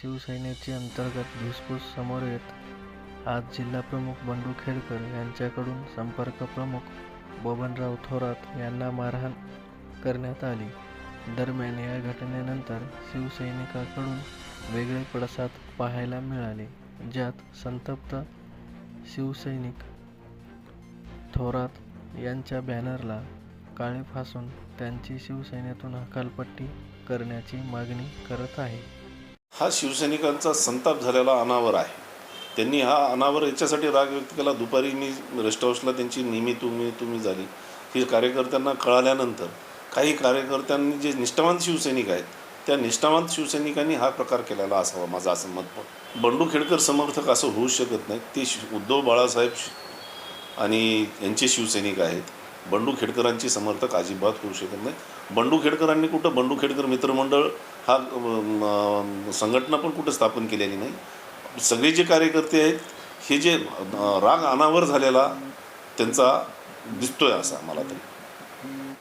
शिवसेनेचे अंतर्गत धुसफूस समोर येत. आज जिल्हाप्रमुख बंडू खेडकर यांच्याकडून संपर्क प्रमुख बबनराव थोरात यांना मारहाण करण्यात आली. दरम्यान या घटनेनंतर शिवसैनिकाकडून वेगळे पडसाद पाहायला मिळाले ज्यात संतप्त शिवसैनिक थोरात यांच्या बॅनरला काळे फासून त्यांची शिवसेनेतून हकालपट्टी करण्याची मागणी करत आहे. हा शिवसैनिकांचा संताप झालेला अनावर आहे. त्यांनी हा अनावर याच्यासाठी राग व्यक्त केला. दुपारी मी रेस्ट हाऊसला त्यांची नेहमी तुम्ही तुम्ही झाली. हे कार्यकर्त्यांना कळाल्यानंतर काही कार्यकर्त्यांनी जे निष्ठावंत शिवसैनिक आहेत त्या निष्ठावंत शिवसैनिकांनी हा प्रकार केलेला असावा माझं असं मत पण. बंडू खेडकर समर्थक असं होऊ शकत नाही ते उद्धव बाळासाहेब आणि यांचे शिवसैनिक आहेत. बंडू खेडकरांची समर्थक अजिबात होऊ शकत नाही. बंडू खेडकरांनी कुठं? बंडू खेडकर मित्रमंडळ हा संघटना पण कुठं स्थापन केलेली नाही. सगळे जे कार्यकर्ते आहेत हे जे राग अनावर झालेला त्यांचा दिसतोय असा मला तरी.